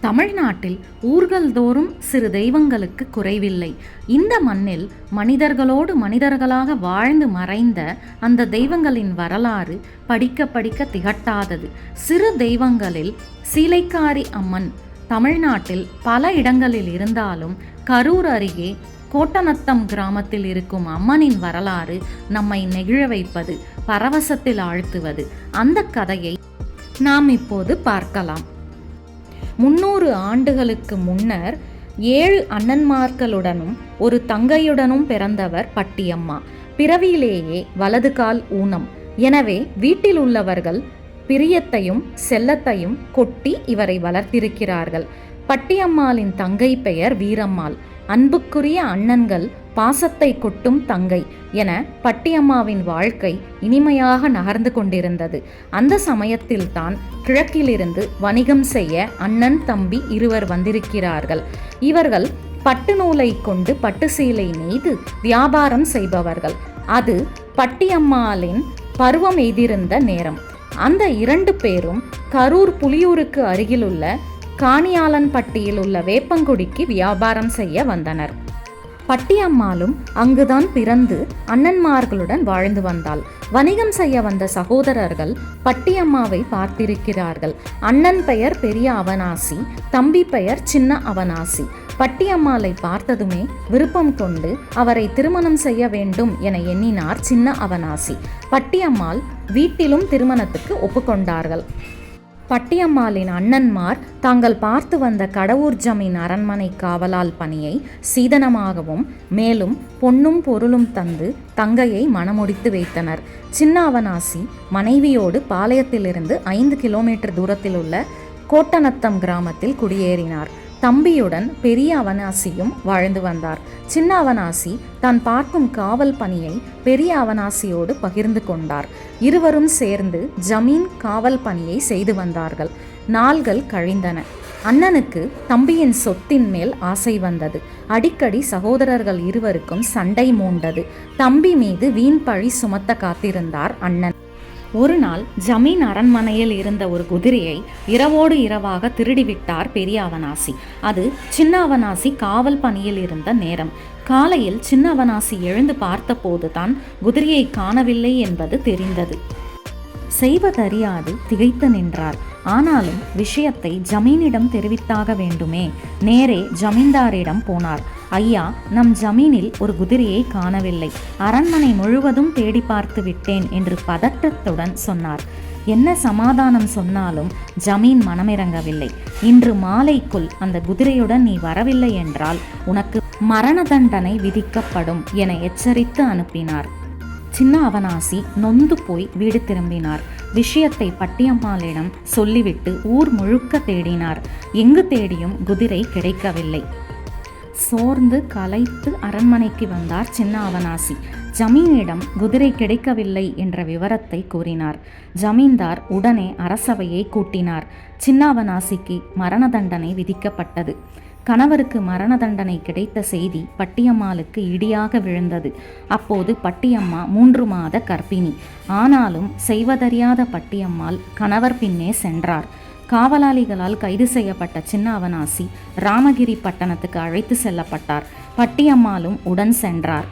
தமிழ்நாட்டில் ஊர்கள் தோறும் சிறு தெய்வங்களுக்கு குறைவில்லை. இந்த மண்ணில் மனிதர்களோடு மனிதர்களாக வாழ்ந்து மறைந்த அந்த தெய்வங்களின் வரலாறு படிக்க படிக்க திகட்டாதது. சிறு தெய்வங்களில் சீலைக்காரி அம்மன் தமிழ்நாட்டில் பல இடங்களில் இருந்தாலும் கரூர் அருகே கோட்டநத்தம் கிராமத்தில் இருக்கும் அம்மனின் வரலாறு நம்மை நெகிழ வைப்பது பரவசத்தில் ஆழ்த்துவது. அந்த கதையை நாம் இப்போது பார்க்கலாம். முன்னூறு ஆண்டுகளுக்கு முன்னர் ஏழு அண்ணன்மார்களுடனும் ஒரு தங்கையுடனும் பிறந்தவர் பட்டியம்மா. பிறவியிலேயே வலது கால் ஊனம். எனவே வீட்டில் உள்ளவர்கள் பிரியத்தையும் செல்லத்தையும் கொட்டி இவரை வளர்த்திருக்கிறார்கள். பட்டியம்மாளின் தங்கை பெயர் வீரம்மாள். அன்புக்குரிய அண்ணன்கள் பாசத்தை கொட்டும் தங்கை என பட்டியம்மாவின் வாழ்க்கை இனிமையாக நகர்ந்து கொண்டிருந்தது. அந்த சமயத்தில்தான் கிழக்கிலிருந்து வணிகம் செய்ய அண்ணன் தம்பி இருவர் வந்திருக்கிறார்கள். இவர்கள் பட்டு நூலை கொண்டு பட்டு சீலை நெய்து வியாபாரம் செய்பவர்கள். அது பட்டியம்மாளின் பருவம் எய்திருந்த நேரம். அந்த இரண்டு பேரும் கரூர் புலியூருக்கு அருகிலுள்ள காணியாளன்பட்டியில் உள்ள வேப்பங்குடிக்கு வியாபாரம் செய்ய வந்தனர். பட்டியம்மாளும் அங்குதான் பிறந்து அண்ணன்மார்களுடன் வாழ்ந்து வந்தாள். வணிகம் செய்ய வந்த சகோதரர்கள் பட்டியம்மாவை பார்த்திருக்கிறார்கள். அண்ணன் பெயர் பெரிய அவனாசி தம்பி பெயர் சின்ன அவனாசி. பட்டியம்மாளை பார்த்ததுமே விருப்பம் கொண்டு அவரை திருமணம் செய்ய வேண்டும் என எண்ணினார் சின்ன அவனாசி. பட்டியம்மாள் வீட்டிலும் திருமணத்துக்கு ஒப்புக்கொண்டார்கள். பட்டியம்மாளின் அண்ணன்மார் தாங்கள் பார்த்து வந்த கடவுர் ஜமீன் அரண்மனை காவலால் பணியை சீதனமாகவும் மேலும் பொன்னும் பொருளும் தந்து தங்கையை மணமுடித்து வைத்தனர். சின்ன அவனாசி மனைவியோடு பாளையத்திலிருந்து ஐந்து கிலோமீட்டர் தூரத்தில் உள்ள கோட்டநத்தம் கிராமத்தில் குடியேறினார். தம்பியுடன் பெரிய அவனாசியும் வாழ்ந்து வந்தார். சின்ன அவனாசி தான் பார்க்கும் காவல் பணியை பெரிய அவனாசியோடு பகிர்ந்து கொண்டார். இருவரும் சேர்ந்து ஜமீன் காவல் பணியை செய்து வந்தார்கள். நாள்கள் கழிந்தன. அண்ணனுக்கு தம்பியின் சொத்தின் மேல் ஆசை வந்தது. அடிக்கடி சகோதரர்கள் இருவருக்கும் சண்டை மூண்டது. தம்பி மீது வீண் பழி சுமத்த காத்திருந்தார் அண்ணன். ஒரு நாள் ஜமீன் அரண்மனையில் இருந்த ஒரு குதிரையை இரவோடு இரவாக திருடிவிட்டார் பெரியவனாசி. அது சின்னவனாசி காவல் பணியில் இருந்த நேரம். காலையில் சின்னவனாசி எழுந்து பார்த்தபோது தான் குதிரையை காணவில்லை என்பது தெரிந்தது. செய்வதறியாது திகைத்து நின்றார். ஆனாலும் விஷயத்தை ஜமீனிடம் தெரிவித்தாக வேண்டுமே. நேரே ஜமீன்தாரிடம் போனார். ஐயா நம் ஜமீனில் ஒரு குதிரையை காணவில்லை. அரண்மனை முழுவதும் தேடி பார்த்து விட்டேன் என்று பதட்டத்துடன் சொன்னார். என்ன சமாதானம் சொன்னாலும் ஜமீன் மனமிறங்கவில்லை. இன்று மாலைக்குள் அந்த குதிரையுடன் நீ வரவில்லை என்றால் உனக்கு மரண தண்டனை விதிக்கப்படும் என எச்சரித்து அனுப்பினார். சின்ன அவனாசி நொந்து போய் வீடு திரும்பினார். விஷயத்தை பட்டியம்மாளிடம் சொல்லிவிட்டு ஊர் முழுக்க தேடினார். எங்கு தேடியும் குதிரை கிடைக்கவில்லை. சோர்ந்து களைத்து அரண்மனைக்கு வந்தார் சின்ன அவனாசி ஜமீனிடம் குதிரை கிடைக்கவில்லை என்ற விவரத்தை கூறினார். ஜமீன்தார் உடனே அரசவையை கூட்டினார். சின்னாவனாசிக்கு மரண தண்டனை விதிக்கப்பட்டது. கணவருக்கு மரண தண்டனை கிடைத்த செய்தி பட்டியம்மாளுக்கு இடியாக விழுந்தது. அப்போது பட்டியம்மா மூன்று மாத கர்ப்பிணி. ஆனாலும் செய்வதறியாத பட்டியம்மாள் கணவர் பின்னே சென்றார். காவலாளிகளால் கைது செய்யப்பட்ட சின்ன அவனாசி ராமகிரி பட்டணத்துக்கு அழைத்து செல்லப்பட்டார். பட்டியம்மாளும் உடன் சென்றார்.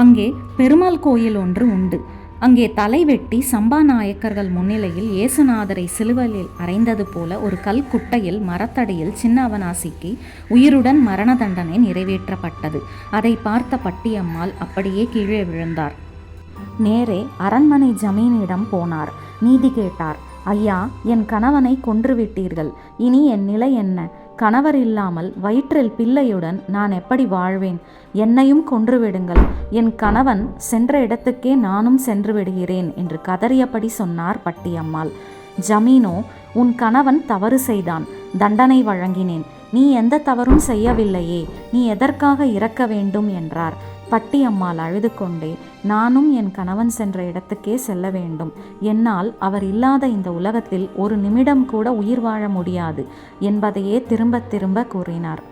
அங்கே பெருமாள் கோயில் ஒன்று உண்டு. அங்கே தலை வெட்டி சம்பா நாயக்கர்கள் முன்னிலையில் இயேசுநாதரை சிலுவையில் அறைந்தது போல ஒரு கல் குட்டையில் மரத்தடியில் சின்ன அவனாசிக்கு உயிருடன் மரண தண்டனை நிறைவேற்றப்பட்டது. அதை பார்த்த பட்டியம்மாள் அப்படியே கீழே விழுந்தார். நேரே அரண்மனை ஜமீனிடம் போனார். நீதி கேட்டார். ஐயா என் கணவனை கொன்றுவிட்டீர்கள் இனி என் நிலை என்ன? கணவர் இல்லாமல் வயிற்றில் பிள்ளையுடன் நான் எப்படி வாழ்வேன்? என்னையும் கொன்றுவிடுங்கள் என் கணவன் சென்ற இடத்துக்கே நானும் சென்று விடுகிறேன் என்று கதறியபடி சொன்னார் பட்டியம்மாள். ஜமீனோ உன் கணவன் தவறு செய்தான். தண்டனை வழங்கினேன். நீ எந்த தவறும் செய்யவில்லையே. நீ எதற்காக இறக்க வேண்டும்? என்றார். பட்டியம்மாள் அழுது கொண்டே நானும் என் கணவன் சென்ற இடத்துக்கே செல்ல வேண்டும். என்னால் அவர் இல்லாத இந்த உலகத்தில் ஒரு நிமிடம் கூட உயிர் வாழ முடியாது என்பதையே திரும்ப திரும்ப கூறினார்.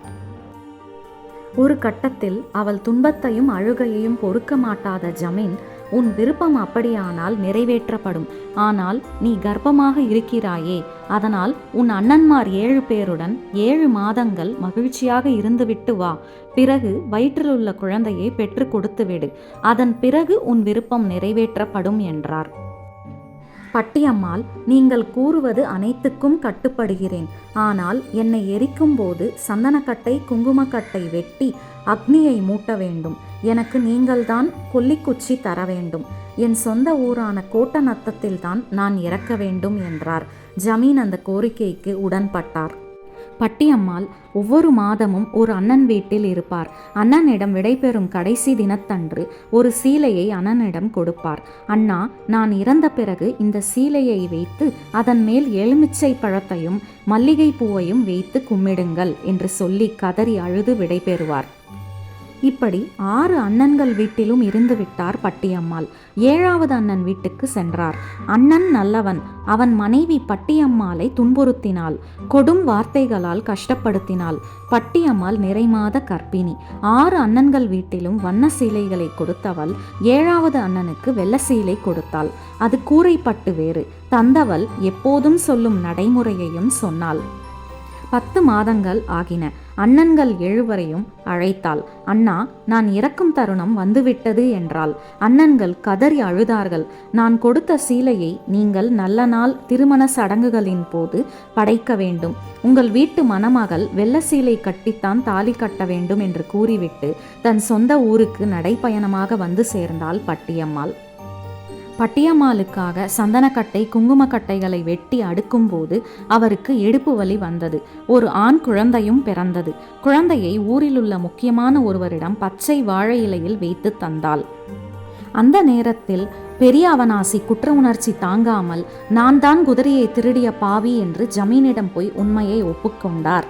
ஒரு கட்டத்தில் அவள் துன்பத்தையும் அழுகையையும் பொறுக்க மாட்டாத ஜமீன் உன் விருப்பம் அப்படியானால் நிறைவேற்றப்படும். ஆனால் நீ கர்ப்பமாக இருக்கிறாயே. அதனால் உன் அண்ணன்மார் ஏழு பேருடன் ஏழு மாதங்கள் மகிழ்ச்சியாக இருந்துவிட்டு வா. பிறகு வயிற்றிலுள்ள குழந்தையை பெற்று கொடுத்துவிடு. அதன் பிறகு உன் விருப்பம் நிறைவேற்றப்படும் என்றார். பட்டியம்மாள் நீங்கள் கூறுவது அனைத்துக்கும் கட்டுப்படுகிறேன். ஆனால் என்னை எரிக்கும் போது சந்தனக்கட்டை குங்குமக்கட்டை வெட்டி அக்னியை மூட்ட வேண்டும். எனக்கு நீங்கள்தான் கொல்லிக்குச்சி தர வேண்டும். என் சொந்த ஊரான கோட்டநத்தத்தில்தான் நான் இறக்க வேண்டும் என்றார். ஜமீன் அந்த கோரிக்கைக்கு உடன்பட்டார். பட்டியம்மாள் ஒவ்வொரு மாதமும் ஒரு அண்ணன் வீட்டில் இருப்பார். அண்ணனிடம் விடைபெறும் கடைசி தினத்தன்று ஒரு சீலையை அண்ணனிடம் கொடுப்பார். அண்ணா நான் இறந்த பிறகு இந்த சீலையை வைத்து அதன் மேல் எலுமிச்சை பழத்தையும் மல்லிகை பூவையும் வைத்து கும்மிடுங்கள் என்று சொல்லி கதறி அழுது விடைபெறுவார். இப்படி ஆறு அண்ணன்கள் வீட்டிலும் இருந்து விட்டார் பட்டியம்மாள். ஏழாவது அண்ணன் வீட்டுக்கு சென்றார். அண்ணன் நல்லவன் அவன் மனைவி பட்டியம்மாளை துன்புறுத்தினாள். கொடும் வார்த்தைகளால் கஷ்டப்படுத்தினாள். பட்டியம்மாள் நிறைமாத கர்ப்பிணி ஆறு அண்ணன்கள் வீட்டிலும் வண்ண சீலைகளை கொடுத்தவள் ஏழாவது அண்ணனுக்கு வெள்ள சீலை கொடுத்தாள். அது கூரைப்பட்டு வேறு. தந்தவள் எப்போதும் சொல்லும் நடைமுறையையும் சொன்னாள். பத்து மாதங்கள் ஆகின. அண்ணன்கள் எழுவரையும் அழைத்தாள். அண்ணா நான் இறக்கும் தருணம் வந்துவிட்டது என்றாள். அண்ணன்கள் கதறி அழுதார்கள். நான் கொடுத்த சீலையை நீங்கள் நல்ல நாள் திருமண சடங்குகளின் போது படைக்க வேண்டும். உங்கள் வீட்டு மணமகள் வெள்ள சீலை கட்டித்தான் தாலி கட்ட வேண்டும் என்று கூறிவிட்டு தன் சொந்த ஊருக்கு நடைப்பயணமாக வந்து சேர்ந்தாள் பட்டியம்மாள். பட்டியம்மாளுக்காக சந்தனக்கட்டை குங்குமக்கட்டைகளை வெட்டி அடுக்கும்போது அவருக்கு எடுப்பு வலி வந்தது. ஒரு ஆண் குழந்தையும் பிறந்தது. குழந்தையை ஊரிலுள்ள முக்கியமான ஒருவரிடம் பச்சை வாழை இலையில் வைத்து தந்தாள். அந்த நேரத்தில் பெரிய அவனாசி குற்ற உணர்ச்சி தாங்காமல் நான் தான் குதிரையை திருடிய பாவி என்று ஜமீனிடம் போய் உண்மையை ஒப்புக்கொண்டார்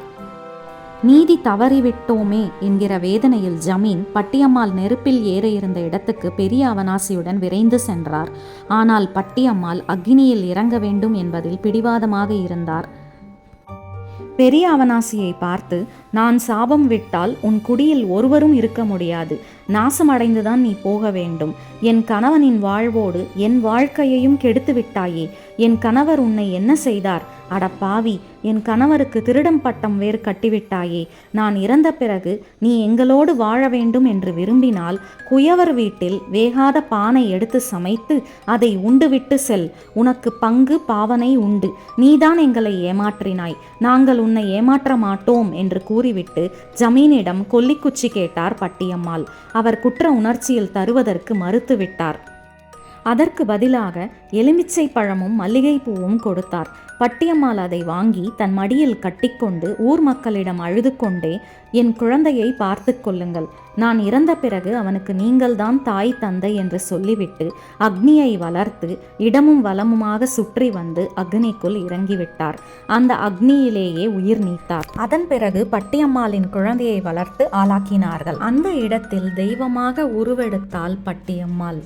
நீதி தவறிவிட்டோமே என்கிற வேதனையில் ஜமீன் பட்டியம்மாள் நெருப்பில் ஏற இருந்த இடத்துக்கு பெரிய அவனாசியுடன் விரைந்து சென்றார். ஆனால் பட்டியம்மாள் அக்னியில் இறங்க வேண்டும் என்பதில் பிடிவாதமாக இருந்தார். பெரிய அவனாசியை பார்த்து நான் சாபம் விட்டால் உன் குடியில் ஒருவரும் இருக்க முடியாது. நாசமடைந்துதான் நீ போக வேண்டும். என் கணவனின் வாழ்வோடு என் வாழ்க்கையையும் கெடுத்து விட்டாயே என் கணவர் உன்னை என்ன செய்தார்? அட பாவி என் கணவருக்கு திருடம் பட்டம் வேறு கட்டிவிட்டாயே. நான் இறந்த பிறகு நீ எங்களோடு வாழ வேண்டும் என்று விரும்பினால் குயவர் வீட்டில் வேகாத பானை எடுத்து சமைத்து அதை உண்டுவிட்டு செல். உனக்கு பங்கு பாவனை உண்டு. நீதான் எங்களை ஏமாற்றினாய். நாங்கள் உன்னை ஏமாற்ற மாட்டோம் என்று கூறிவிட்டு ஜமீனிடம் கொல்லிக்குச்சி கேட்டார் பட்டியம்மாள். அவர் குற்ற உணர்ச்சியில் தருவதற்கு மறுத்துவிட்டார். அதற்கு பதிலாக எலுமிச்சை பழமும் மல்லிகைப்பூவும் கொடுத்தார். பட்டியம்மாள் அதை வாங்கி தன் மடியில் கட்டிக்கொண்டு ஊர் மக்களிடம் அழுது கொண்டே என் குழந்தையை பார்த்து கொள்ளுங்கள். நான் இறந்த பிறகு அவனுக்கு நீங்கள்தான் தாய் தந்தை என்று சொல்லிவிட்டு அக்னியை வளர்த்து இடமும் வளமுமாக சுற்றி வந்து அக்னிக்குள் இறங்கிவிட்டார். அந்த அக்னியிலேயே உயிர் நீத்தார். அதன் பிறகு பட்டியம்மாளின் குழந்தையை வளர்த்து ஆளாக்கினார்கள். அந்த இடத்தில் தெய்வமாக உருவெடுத்தாள் பட்டியம்மாள்.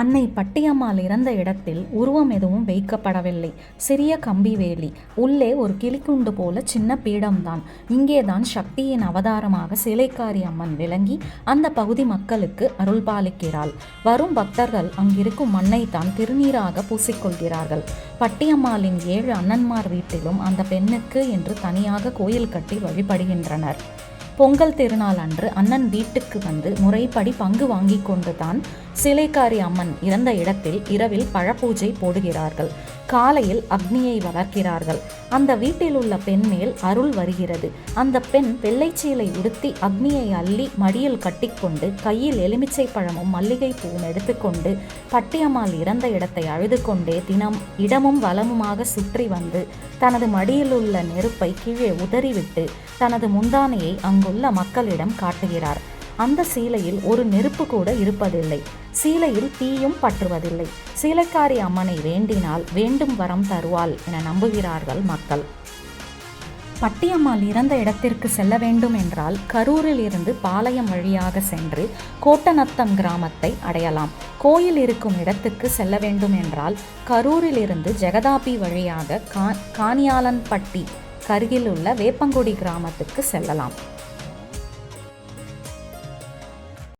அன்னை பட்டியம்மாள் இறந்த இடத்தில் உருவம் எதுவும் வைக்கப்படவில்லை. சிறிய கம்பி வேலி உள்ளே ஒரு கிளிக்குண்டு போல சின்ன பீடம்தான். இங்கேதான் சக்தியின் அவதாரமாக சிலைக்காரி அம்மன் விளங்கி அந்த பகுதி மக்களுக்கு அருள்பாலிக்கிறாள். வரும் பக்தர்கள் அங்கிருக்கும் மண்ணை தான் திருநீராக பூசிக்கொள்கிறார்கள். பட்டியம்மாளின் ஏழு அண்ணன்மார் வீட்டிலும் அந்த பெண்ணுக்கு என்று தனியாக கோயில் கட்டி வழிபடுகின்றனர். பொங்கல் திருநாள் அன்று அண்ணன் வீட்டுக்கு வந்து முறைப்படி பங்கு வாங்கி கொண்டு தான் சிலைக்காரி அம்மன் இறந்த இடத்தில் இரவில் பழப்பூஜை போடுகிறார்கள். காலையில் அக்னியை வளர்க்கிறார்கள். அந்த வீட்டில் உள்ள பெண் மேல் அருள் வருகிறது. அந்த பெண் வெள்ளைச்சீலை உடுத்தி அக்னியை அள்ளி மடியில் கட்டிக்கொண்டு கையில் எலுமிச்சை பழமும் மல்லிகை பூவும் எடுத்துக்கொண்டு பட்டியம்மாள் இறந்த இடத்தை அழுது கொண்டே தினம் இடமும் வளமுமாக சுற்றி வந்து தனது மடியில் உள்ள நெருப்பை கீழே உதறிவிட்டு தனது முந்தானையை அங்குள்ள மக்களிடம் காட்டுகிறார். அந்த சீலையில் ஒரு நெருப்பு கூட இருப்பதில்லை. சீலையில் தீயும் பற்றுவதில்லை. சீலைக்காரி அம்மனை வேண்டினால் வேண்டும் வரம் தருவாள் என நம்புகிறார்கள் மக்கள். பட்டியம்மாள் இறந்த இடத்திற்கு செல்ல வேண்டும் என்றால் கரூரில் இருந்து பாளையம் வழியாக சென்று கோட்டநத்தம் கிராமத்தை அடையலாம். கோயில் இருக்கும் இடத்துக்கு செல்ல வேண்டும் என்றால் கரூரில் இருந்து ஜெகதாபி வழியாக கா காணியாளன்பட்டி கருகில் உள்ள வேப்பங்குடி கிராமத்துக்கு செல்லலாம்.